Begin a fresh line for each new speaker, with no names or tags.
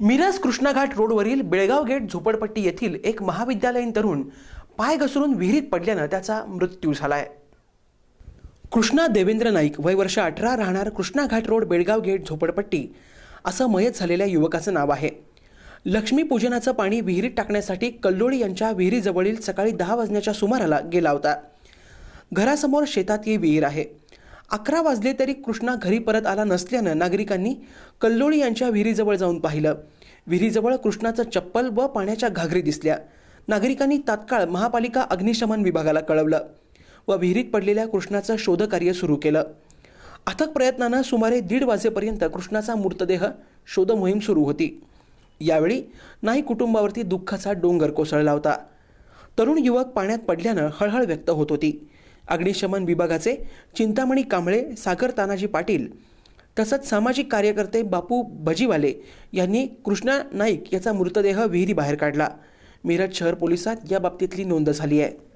मिरज कृष्णाघाट रोडवरील बेळगाव गेट झोपडपट्टी येथील एक महाविद्यालयीन तरुण पाय घसरून विहिरीत पडल्यानं त्याचा मृत्यू झालाय. कृष्णा देवेंद्र नाईक वय वर्ष अठरा राहणार कृष्णाघाट रोड बेळगाव गेट झोपडपट्टी असं मयत झालेल्या युवकाचं नाव आहे. लक्ष्मीपूजनाचं पाणी विहिरीत टाकण्यासाठी कल्लोळी यांच्या विहिरीजवळील सकाळी दहा वाजण्याच्या सुमाराला गेला होता. घरासमोर शेतात ही विहीर आहे. अकरा वाजले तरी कृष्णा घरी परत आला नसल्यानं नागरिकांनी कल्लोळी यांच्या विहिरीजवळ जाऊन पाहिलं. विहिरीजवळ कृष्णाचं चप्पल व पाण्याच्या घागरी दिसल्या. नागरिकांनी तात्काळ महापालिका अग्निशमन विभागाला कळवलं व विहिरीत पडलेल्या कृष्णाचं शोधकार्य सुरू केलं. अथक प्रयत्नानं सुमारे दीड वाजेपर्यंत कृष्णाचा मृतदेह शोध मोहीम सुरू होती. यावेळी नाही कुटुंबावरती दुःखाचा डोंगर कोसळला होता. तरुण युवक पाण्यात पडल्यानं हळहळ व्यक्त होत होती. अग्निशमन विभागाचे चिंतामणी कांबळे सागर तानाजी पाटील तसंच सामाजिक कार्यकर्ते बापू भजीवाले यांनी कृष्णा नाईक याचा मृतदेह विहिरी बाहेर काढला. मिरज शहर पोलिसात या बाबतीतली नोंद झाली आहे.